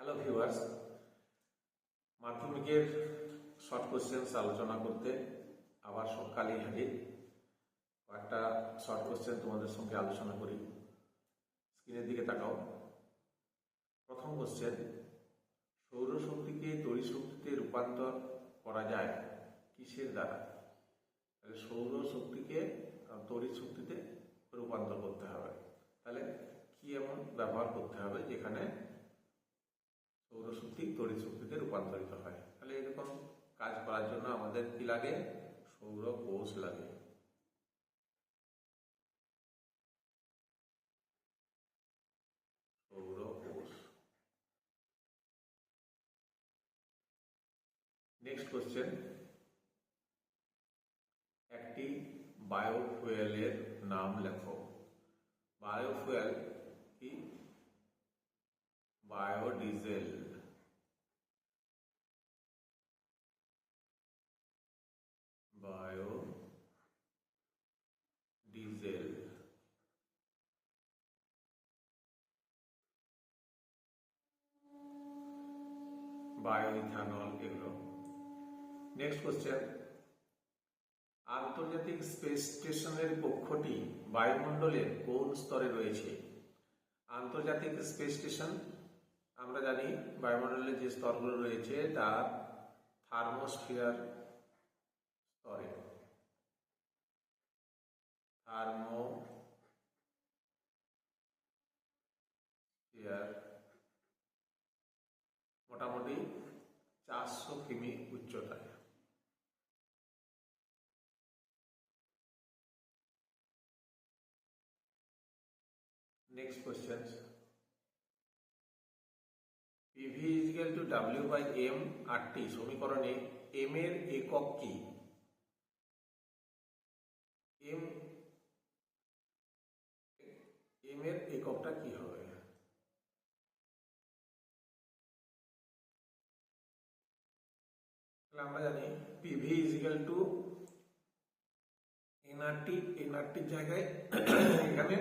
Hello viewers মাধ্যমিকের short questions আলোচনা করতে আবার সকালেই হাজির। কয়েকটা শর্ট কোশ্চেন তোমাদের সঙ্গে আলোচনা করি। স্ক্রিনের দিকে তাকাও। প্রথম কোশ্চেন সৌরশক্তিকে তড়িৎ শক্তিতে রূপান্তর করা যায় কিসের দ্বারা? তাহলে সৌর শক্তিকে তড়িৎ শক্তিতে রূপান্তর করতে হবে। তাহলে কি এমন ব্যবহার করতে হবে? যেখানে সৌরশক্তি তড়িৎ শক্তিতে রূপান্তরিত হয়। তাহলে এরকম কাজ করার জন্য আমাদের কি লাগে? সৌর কোষ লাগে। সৌর কোষ। নেক্সট কোশ্চেন একটি বায়োফুয়েলের নাম লেখো। বায়োফুয়েল কি? Biodiesel. Bio diesel bio ethanol এগুলো। নেক্সট কোশ্চেন আন্তর্জাতিক স্পেস স্টেশনের কক্ষটি বায়ুমণ্ডলের কোন স্তরে রয়েছে? আন্তর্জাতিক স্পেস স্টেশন আমরা জানি বায়ুমণ্ডলের যে স্তরগুলো রয়েছে, তা থার্মোস্ফিয়ার স্তরে থার্মো মোটামুটি চারশো কিমি উচ্চতায় Next questions. Is equal to W by M RT সমীকরণে M এর একক কি? M M এর এককটা কি হবে? আমরা জানি PV is equal to NRT এনআরটির জায়গায়, এখানে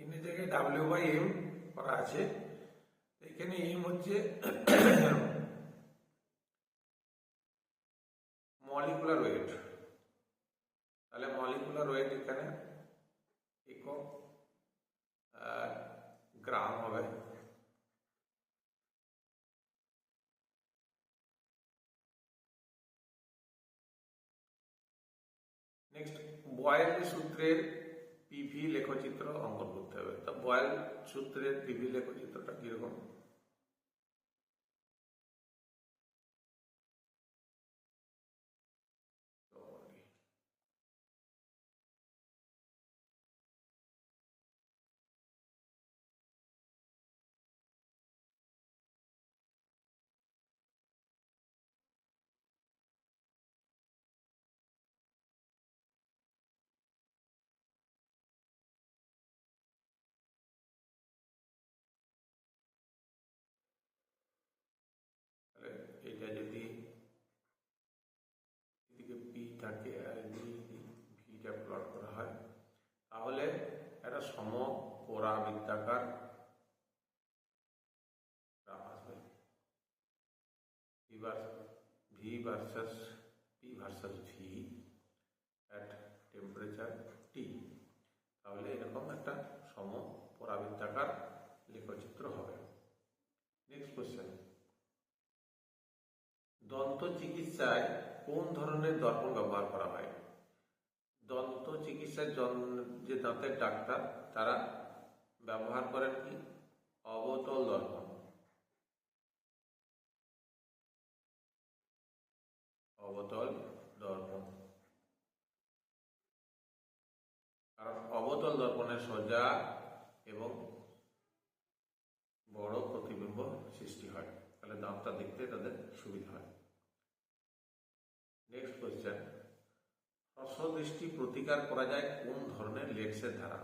এন এর জায়গায় ডাব্লিউ বাই এম করা আছে। এখানে এম হচ্ছে মলিকুলার ওয়েট তাহলে মলিকুলার ওয়েট এখানে একক গ্রাম হবে। নেক্সট বয়েল সূত্রের পিভি লেখচিত্র অঙ্কন করতে হবে। তা বয়েল সূত্রের পিভি লেখচিত্রটা কীরকম তাহলে এটা যদি এদিকে পি থাকে আর এদিকে যদি ভিটা প্লট করা হয় তাহলে একটা সম পরাবৃত্তাকার গ্রাফ আসবে V versus P versus V at temperature T তাহলে এরকম একটা সম পরাবৃত্তাকার লেখচিত্র হবে। নেক্সট কোশ্চেন দন্ত চিকিৎসায় কোন ধরনের দর্পণ ব্যবহার করা হয়? দন্ত চিকিৎসার যে দাঁতের ডাক্তার, তারা ব্যবহার করেন কি? অবতল দর্পণ। অবতল দর্পণ। কারণ অবতল দর্পণের সোজা এবং বড় প্রতিবিম্ব সৃষ্টি হয়। তাহলে দাঁতটা দেখতে তাদের সুবিধা হয়। নেক্সট কোয়েশ্চেন হ্রস্বদৃষ্টি প্রতিকার করা যায় কোন ধরনের লেন্সের দ্বারা?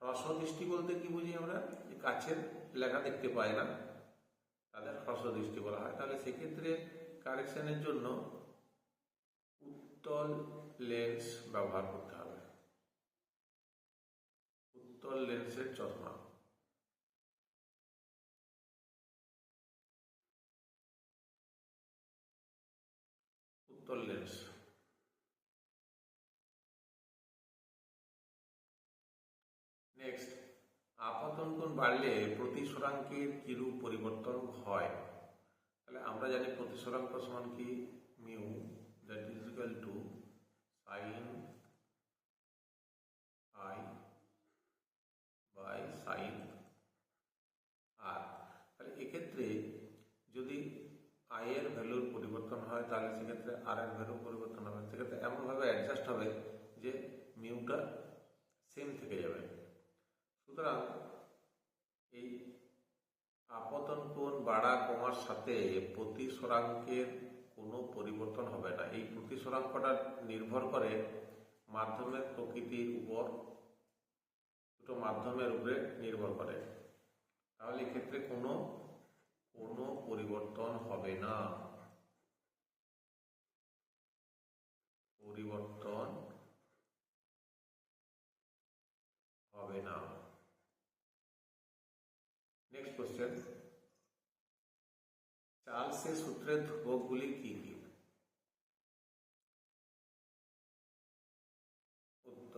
হ্রস্বদৃষ্টি বলতে কি বুঝি আমরা? কাছের লেখা দেখতে পাই না, তাদের হ্রস্বদৃষ্টি বলা হয়। তাহলে সেক্ষেত্রে কারেকশনের জন্য উত্তল লেন্স ব্যবহার করতে হবে। উত্তল লেন্সের চশমা উত্তল লেন্স। নেক্সট আপাতন বাড়লে প্রতি সরাঙ্কের কিরূপ পরিবর্তন হয়? তাহলে আমরা জানি প্রতি সরাঙ্ক সমান কি? Mu. That is equal to sine i by sine r তাহলে এক্ষেত্রে যদি আই এর ভ্যালুর পরিবর্তন হয়, তাহলে সেক্ষেত্রে আর এর ভ্যালু পরিবর্তন হবে। সেক্ষেত্রে এমনভাবে অ্যাডজাস্ট হবে যে মিউটা সেম থেকে যাবে। সুতরাং এই আপতন কোণ বাড়া কমার সাথে প্রতিসরাঙ্কের কোনো পরিবর্তন হবে না। এই প্রতিসরাঙ্কটা নির্ভর করে মাধ্যমের প্রকৃতির উপর দুটো মাধ্যমের উপরে নির্ভর করে। তাহলে এক্ষেত্রে কোনো কোনো পরিবর্তন হবে না। পরিবর্তন হবে না। নেক্সট কোশ্চেন চার্লসের সূত্রের ধ্রুবকগুলি কি?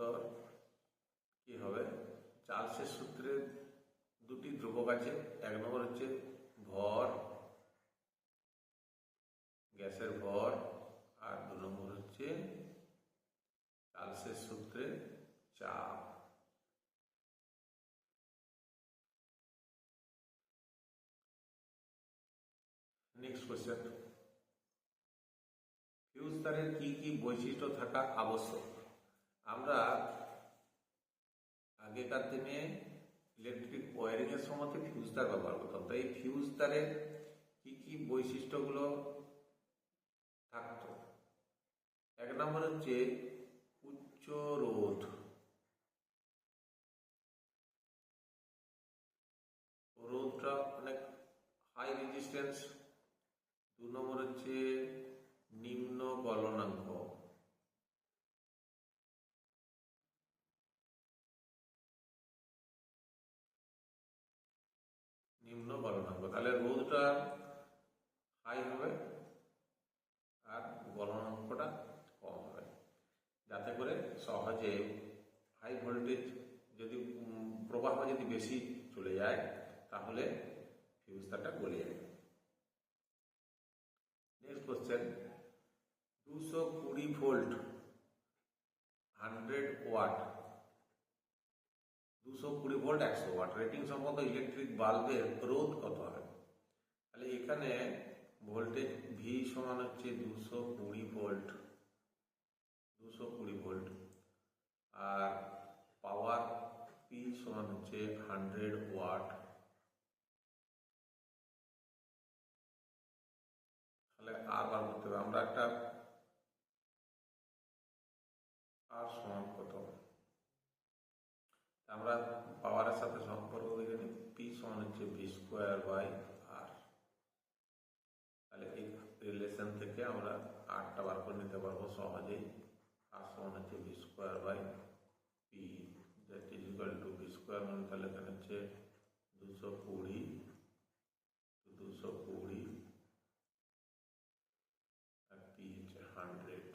উত্তর কি হবে? চার্লসের সূত্রের দুটি ধ্রুবক আছে। এক নম্বর হচ্ছে ভর, গ্যাসের ভর, আর দু নম্বর হচ্ছে চার্লসের সূত্রের চাপ। নেক্সট কোশ্চেন ফিউজ তারের কি কি বৈশিষ্ট্য থাকা আবশ্যক? আমরা আগেকার দিনে ইলেকট্রিক ওয়ারিং এর সময় ফিউজ তার ব্যবহার করতাম। তো এই ফিউজ তারের কি কি বৈশিষ্ট্যগুলো থাকতো? এক নম্বর হচ্ছে উচ্চ রোধ। রোধটা অনেক হাই রেজিস্ট্যান্স দু নম্বর হচ্ছে নিম্ন গলনাঙ্ক। নিম্ন গলনাঙ্ক তাহলে রোধটা হাই হবে আর গলনাঙ্কটা কম হবে। যাতে করে সহজে হাই ভোল্টেজ যদি প্রবাহ যদি বেশি চলে যায়, তাহলে ফিউজ তারটা গলে যাবে নেক্সট কোশ্চেন দুশো কুড়ি ভোল্ট হান্ড্রেড ওয়াট দুশো কুড়ি ভোল্ট একশো ওয়াট। রেটিং সম্মত ইলেকট্রিক বাল্বের রোধ কত হবে? তাহলে এখানে ভোল্টেজ ভি সমান হচ্ছে দুশো কুড়ি ভোল্ট দুশো কুড়ি ভোল্ট আর পাওয়ার পি সমান হচ্ছে হান্ড্রেড ওয়াট তাহলে আর বার করতে হবে। আমরা একটা আমরা পাওয়ারের সাথে সম্পর্ক দেখে নিই পি সমান হচ্ছে ভি স্কোয়ার বাই আর তাহলে এই রিলেশন থেকে আমরা আরটা বার করে নিতে পারব সহজেই। আর সমান হচ্ছে V square by P that is equal to V square মানে তাহলে এখানে হচ্ছে দুশো কুড়ি দুশো কুড়ি আর পি হচ্ছে হান্ড্রেড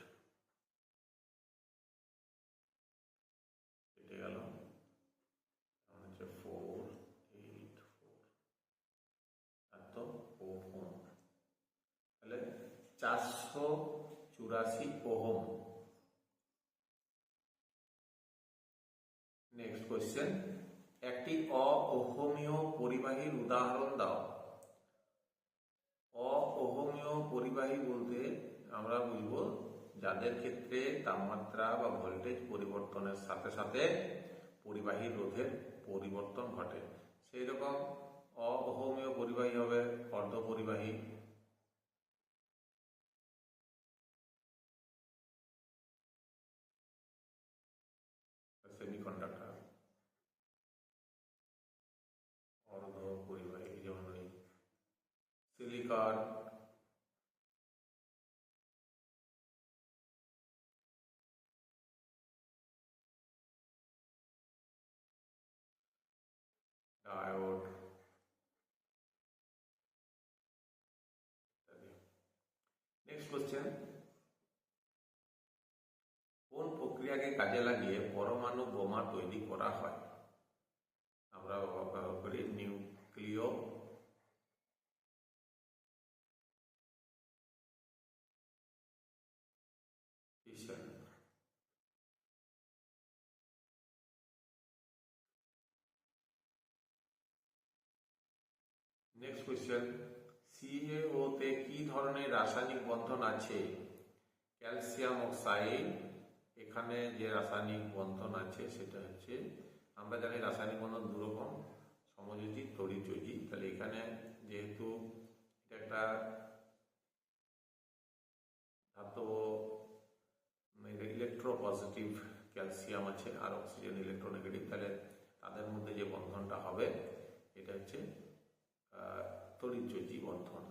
কেটে গেল এখন হচ্ছে ফোর এইট ফোর এত ওহম তাহলে চারশো চুরাশি ওহম। নেক্সট কোয়েশ্চেন একটি অওহমীয় পরিবাহীর উদাহরণ দাও। অওহমীয় পরিবাহী বলতে আমরা বুঝব যাদের ক্ষেত্রে তাপমাত্রা বা ভোল্টেজ পরিবর্তনের সাথে সাথে পরিবাহী রোধের পরিবর্তন ঘটে। সেই রকম অওহমীয় পরিবাহী হবে অর্ধ পরিবাহী সেমিকন্ডাক্টর অর্ধ পরিবাহী যেমন এই সিলিকন ডায়োড নেক্সট কোশ্চেন কোন প্রক্রিয়াকে কাজে লাগিয়ে পরমাণু বোমা তৈরি করা হয়? আমরা ব্যবহার করি, নিউক্লিয় নেক্সট কোয়েশ্চেন সিএও তে কি ধরনের রাসায়নিক বন্ধন আছে? ক্যালসিয়াম অক্সাইড এখানে যে রাসায়নিক বন্ধন আছে সেটা হচ্ছে, আমরা জানি রাসায়নিক বন্ধন দু রকম, সমযোজী, তড়িৎযোজী। তাহলে এখানে যেহেতু এটা একটা ধাতব ইলেকট্রো পজিটিভ ক্যালসিয়াম আছে, আর অক্সিজেন ইলেকট্রোনেগেটিভ তাহলে তাদের মধ্যে যে বন্ধনটা হবে, এটা হচ্ছে তড়িৎযোজী বন্ধন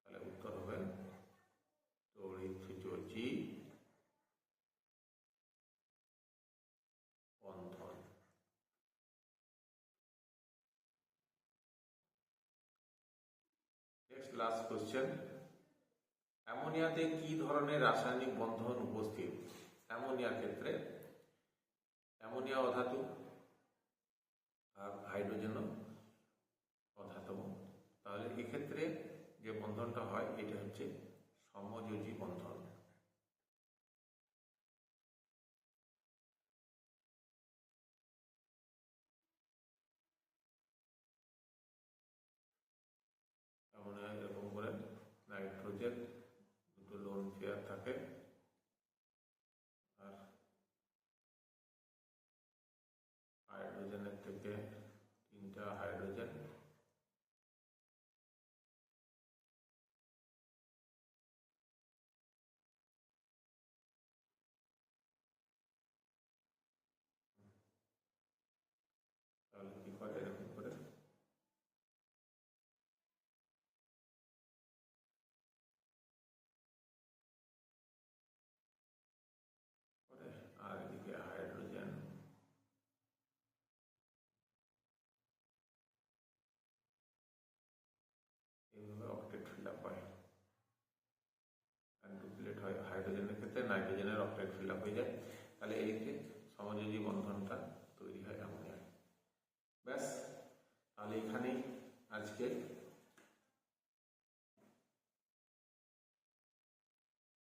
তাহলে উত্তর হবে তড়িৎযোজী বন্ধন নেক্সট লাস্ট কোশ্চেন অ্যামোনিয়াতে কি ধরনের রাসায়নিক বন্ধন উপস্থিত? অ্যামোনিয়ার ক্ষেত্রে। অ্যামোনিয়া অধাতু, আর হাইড্রোজেন অধাতব তাহলে এক্ষেত্রে যে বন্ধনটা হয়, এটা হচ্ছে সমযোজী বন্ধন। অ্যামোনিয়া এরকম করে নাইট্রোজেন, দুটো লোন পেয়ার থাকে আর হাইড্রোজেনের থেকে তিনটা হাইড্রোজেন তাহলে কি করে এরকম করে। আর এদিকে হাইড্রোজেন। এইভাবে অক্টেট ফিল আপ হয়। আর ডুপ্লেট হয় হাইড্রোজেনের ক্ষেত্রে, নাইট্রোজেনের অক্টেট ফিল আপ হয়ে যায়। তাহলে এই সমযোজী বন্ধনটা তৈরি হয় অ্যামোনিয়া ব্যাস তাহলে এখানেই আজকে